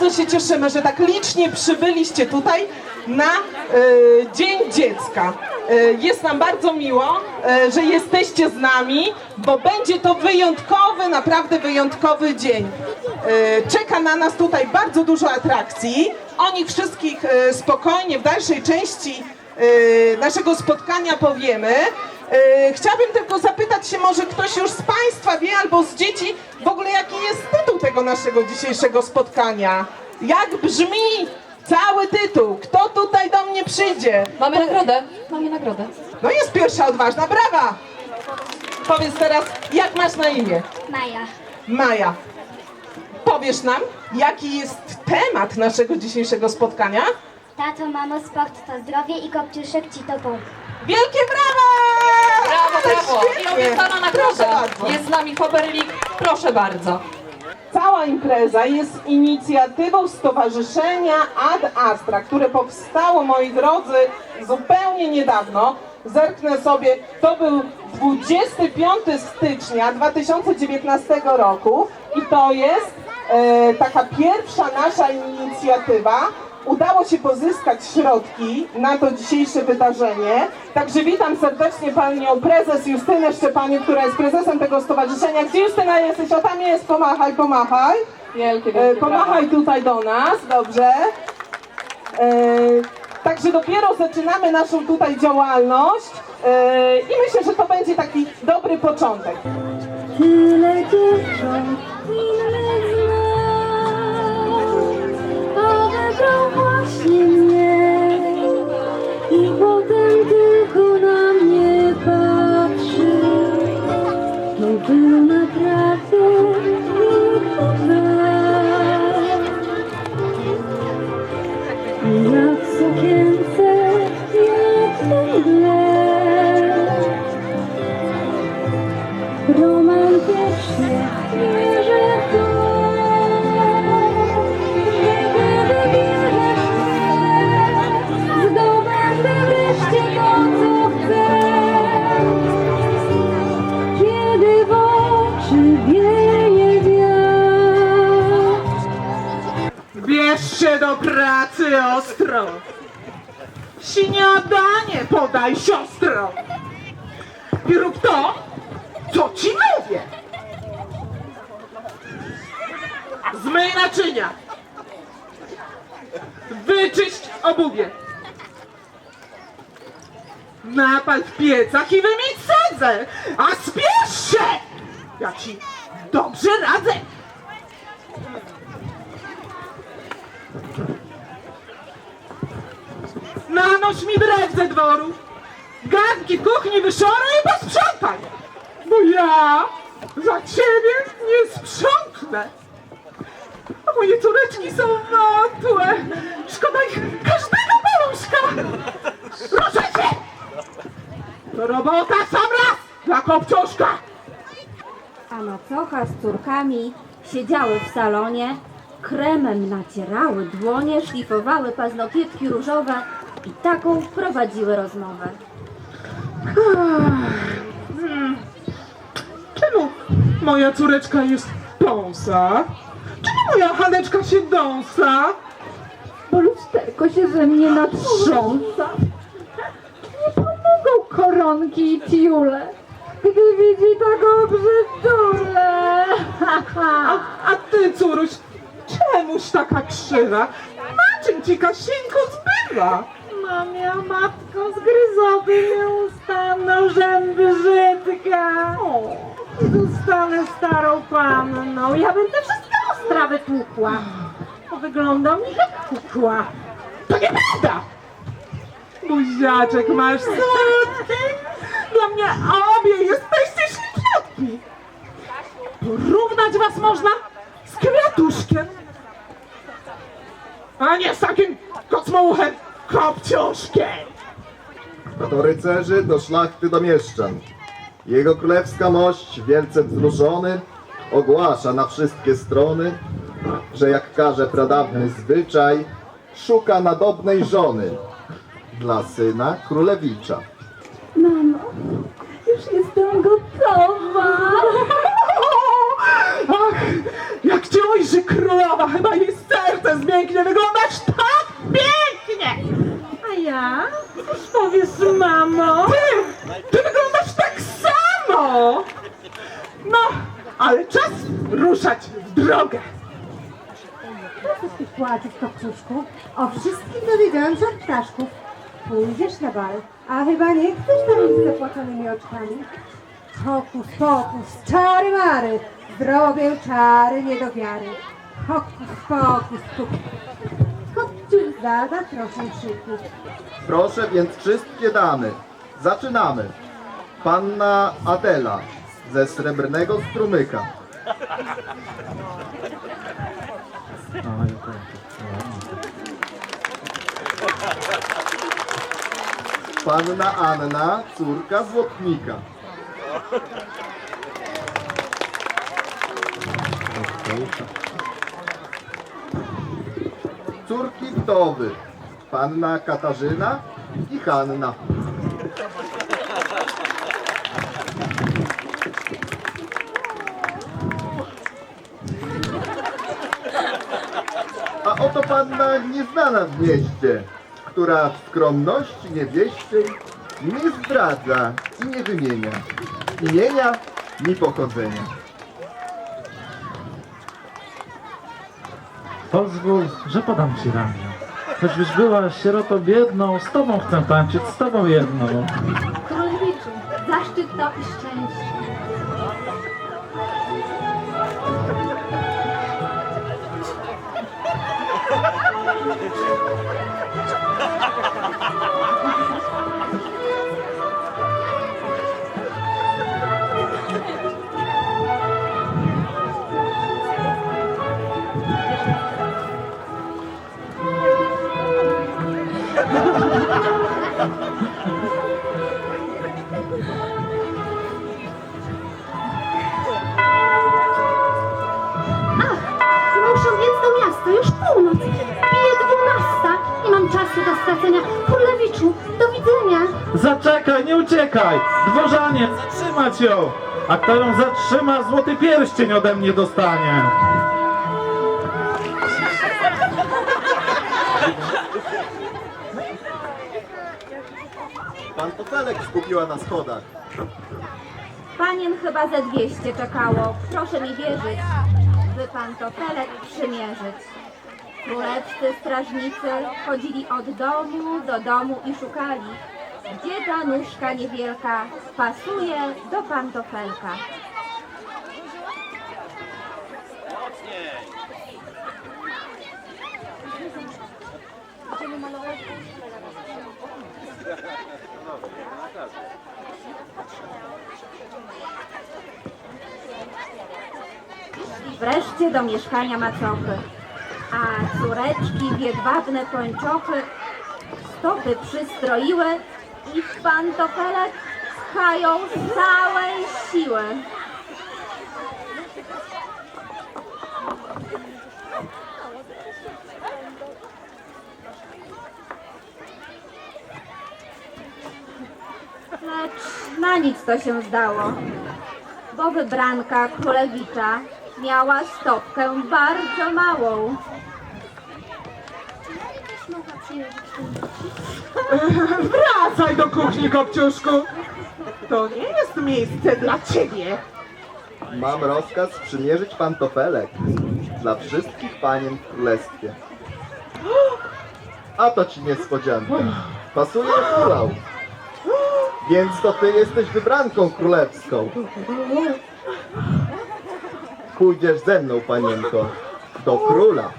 bardzo się cieszymy, że tak licznie przybyliście tutaj na e, Dzień Dziecka. E, jest nam bardzo miło, e, że jesteście z nami, bo będzie to wyjątkowy, naprawdę wyjątkowy dzień. E, czeka na nas tutaj bardzo dużo atrakcji. O nich wszystkich e, spokojnie w dalszej części naszego spotkania powiemy. E, Chciałabym tylko zapytać się, może ktoś już z Państwa wie albo z dzieci, w ogóle jaki jest tytuł tego naszego dzisiejszego spotkania? Jak brzmi cały tytuł? Kto tutaj do mnie przyjdzie? Mamy nagrodę. Mamy nagrodę. No jest pierwsza odważna, brawa! Powiedz teraz, jak masz na imię? Maja. Maja. Powiesz nam, jaki jest temat naszego dzisiejszego spotkania? Tato, mamo, sport to zdrowie i kopciuszek ci to pomógł. Wielkie brawa! Brawo, brawo. I Świetnie. obiecana Proszę nagroda. bardzo. Jest z nami Hoberlik. Proszę bardzo. Cała impreza jest inicjatywą Stowarzyszenia Ad Astra, które powstało, moi drodzy, zupełnie niedawno. Zerknę sobie, to był 25 stycznia 2019 roku i to jest e, taka pierwsza nasza inicjatywa. Udało się pozyskać środki na to dzisiejsze wydarzenie. Także witam serdecznie panią prezes Justynę Szczepaniuk, która jest prezesem tego stowarzyszenia. Gdzie Justyna jesteś? O tam jest, pomachaj, pomachaj. Wielkie, E, wielkie pomachaj tutaj do nas, dobrze. E, Także dopiero zaczynamy naszą tutaj działalność e, i myślę, że to będzie taki dobry początek. Tyle dziewcząt, innych wybrał właśnie mnie i potem tylko ostro. Śniadanie podaj siostro. I rób to, co ci mówię. Zmyj naczynia. Wyczyść obuwie. Napal w piecach i wymień sadzę. A spiesz się! Ja ci dobrze radzę. Nanoś mi brew ze dworu. Garnki w kuchni wyszoruj i posprzątaj. Bo ja za ciebie nie sprzątnę. A moje córeczki są wątłe. Szkoda ich każdego paluszka. Proszę cię! To robota sam raz dla kopciuszka. A macocha z córkami siedziały w salonie, kremem nacierały dłonie, szlifowały paznokietki różowe i taką prowadziły rozmowę. Czemu moja córeczka jest dąsa? Czemu moja Haneczka się dąsa? Bo lusterko się ze mnie natrząsa. Nie pomogą koronki i tiule, gdy widzi taką brzydulę. A, a ty, córuś, czemuś taka krzywa? Na czym ci Kasieńko zbywa? Mamia, matko, zgryzoby mnie ustaną zęby brzydka. Zostanę starą panną. Ja będę wszystkiego sprawę tłukła. Bo wyglądam nie jak kukła. To nieprawda! Buziaczek masz słodki! Dla mnie obie jesteście śliczniutki! Porównać was można z kwiatuszkiem, a nie z takim kocmołuchem kopciuszkiem! Do rycerzy, do szlachty, do mieszczan. Jego królewska mość, wielce wzruszony, ogłasza na wszystkie strony, że jak każe pradawny zwyczaj, szuka nadobnej żony dla syna królewicza. Mamo, już jestem gotowa. Ach, jak cię ojrzy królowa, chyba jej serce pięknie, wyglądasz tak! A ja? Cóż powiesz, mamo? Ty, ty wyglądasz tak samo! No, ale czas ruszać w drogę. Co ty płaczesz, Kopciuszku? O wszystkim dowiedziałam się od ptaszków. Pójdziesz na bal, a chyba nie chcesz tam iść z zapłakanymi oczkami. Hokus pokus, czary mary, zrobię czary nie do wiary. Hokus pokus, kup. Zada proszę krzyku. Proszę więc wszystkie damy. Zaczynamy. Panna Adela ze srebrnego strumyka. Panna Anna, córka złotnika. Córki wdowy. Panna Katarzyna i Hanna. A oto panna nieznana w mieście, która w skromności niewieściej nie zdradza i nie wymienia imienia ni pochodzenia. Pozwól, że podam ci ramię. Choćbyś była sierotą biedną, z tobą chcę tańczyć, z tobą jedną. Królewiczu, zaszczyt to i szczęście. Uciekaj! Dworzanie, zatrzymać ją! A kto ją zatrzyma, złoty pierścień ode mnie dostanie. Pan Tofelek skupiła na schodach. Panien chyba ze 200 czekało. Proszę mi wierzyć, by pan tofelek przymierzyć. Królewscy strażnicy chodzili od domu do domu i szukali, ta nóżka niewielka pasuje do pantofelka. Wreszcie do mieszkania macochy. A córeczki w jedwabne pończochy stopy przystroiły i w pantofelek pchają z całej siły. Lecz na nic to się zdało, bo wybranka królewicza miała stopkę bardzo małą. Wracaj do kuchni, Kopciuszku. To nie jest miejsce dla ciebie. Mam rozkaz przymierzyć pantofelek dla wszystkich panien w królestwie. A to ci niespodzianka. Pasuje kulał. Więc to ty jesteś wybranką królewską. Pójdziesz ze mną, panienko, do króla.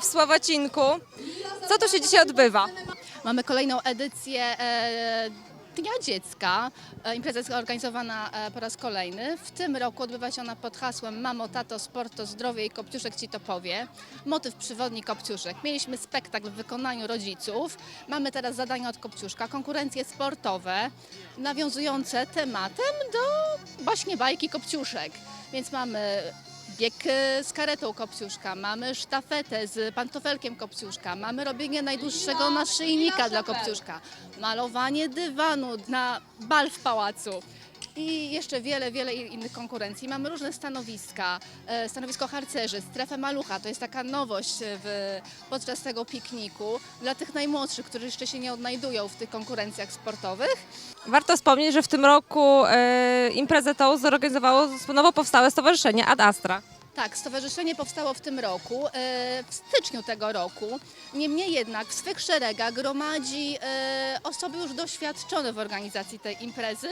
W Sławacinku. Co tu się dzisiaj odbywa? Mamy kolejną edycję e, Dnia Dziecka. E, Impreza jest organizowana e, po raz kolejny. W tym roku odbywa się ona pod hasłem Mamo, tato, sport to zdrowie i Kopciuszek ci to powie. Motyw przewodni Kopciuszek. Mieliśmy spektakl w wykonaniu rodziców. Mamy teraz zadania od Kopciuszka, konkurencje sportowe nawiązujące tematem do właśnie bajki Kopciuszek. Więc mamy bieg e, z karetą Kopciuszka, mamy sztafetę z pantofelkiem Kopciuszka, mamy robienie najdłuższego naszyjnika dla Kopciuszka, malowanie dywanu na bal w pałacu. I jeszcze wiele, wiele innych konkurencji. Mamy różne stanowiska. E, Stanowisko harcerzy, strefę malucha, to jest taka nowość w, podczas tego pikniku dla tych najmłodszych, którzy jeszcze się nie odnajdują w tych konkurencjach sportowych. Warto wspomnieć, że w tym roku e, imprezę tą zorganizowało nowo powstałe stowarzyszenie Ad Astra. Tak, stowarzyszenie powstało w tym roku, e, w styczniu tego roku. Niemniej jednak w swych szeregach gromadzi e, osoby już doświadczone w organizacji tej imprezy.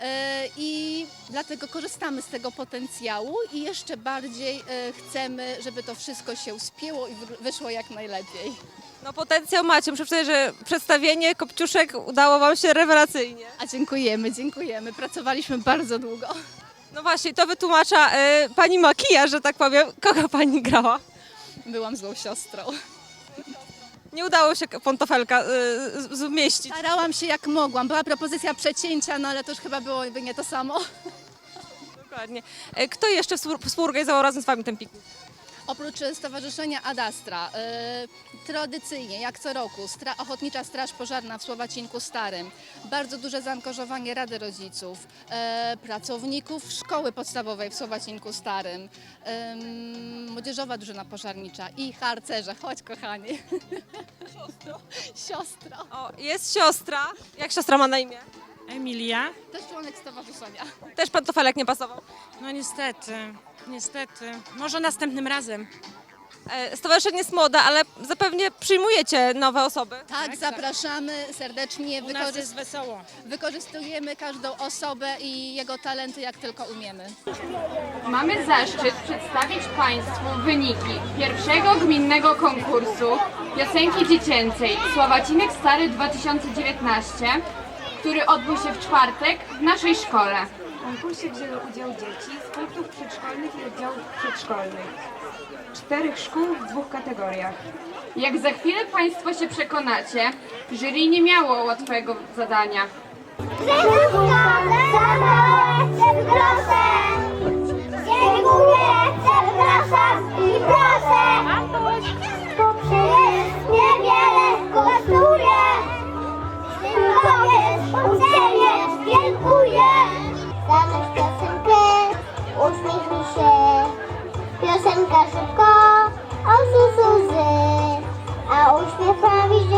E, I dlatego korzystamy z tego potencjału i jeszcze bardziej e, chcemy, żeby to wszystko się spięło i wy- wyszło jak najlepiej. No potencjał macie. Muszę przyznać, że przedstawienie Kopciuszek udało Wam się rewelacyjnie. A dziękujemy, dziękujemy. Pracowaliśmy bardzo długo. No właśnie, to wytłumacza e, Pani makijaż, że tak powiem. Kogo Pani grała? Byłam złą siostrą. Nie udało się pontofelka z- zmieścić. Starałam się jak mogłam. Była propozycja przecięcia, no ale to już chyba byłoby nie to samo. Dokładnie. E, Kto jeszcze współ- współorganizował razem z Wami ten piknik? Oprócz Stowarzyszenia Adastra, y, tradycyjnie, jak co roku, stra- Ochotnicza Straż Pożarna w Słowacinku Starym, bardzo duże zaangażowanie Rady Rodziców, y, pracowników Szkoły Podstawowej w Słowacinku Starym, ym, Młodzieżowa Drużyna Pożarnicza i harcerze. Chodź, kochani. Siostro. Siostro. O, jest siostra. Jak siostra ma na imię? Emilia? Też członek stowarzyszenia. Też pantofelek nie pasował. No niestety, niestety. Może następnym razem. E, Stowarzyszenie jest młode, ale zapewnie przyjmujecie nowe osoby. Tak, zapraszamy serdecznie. U nas jest wesoło. wykorzystujemy każdą osobę i jego talenty jak tylko umiemy. Mamy zaszczyt przedstawić Państwu wyniki pierwszego gminnego konkursu piosenki dziecięcej Słowacinek Stary 2019, który odbył się w czwartek w naszej szkole. W konkursie wzięły udział dzieci z punktów przedszkolnych i oddziałów przedszkolnych. Czterech szkół w dwóch kategoriach. Jak za chwilę Państwo się przekonacie, jury nie miało łatwego zadania. Dziękuję, zapraszam i proszę. Poprzyjesz niewiele kosztuje. Się. Piosenka szybko, o łzy, a uśmiech prawi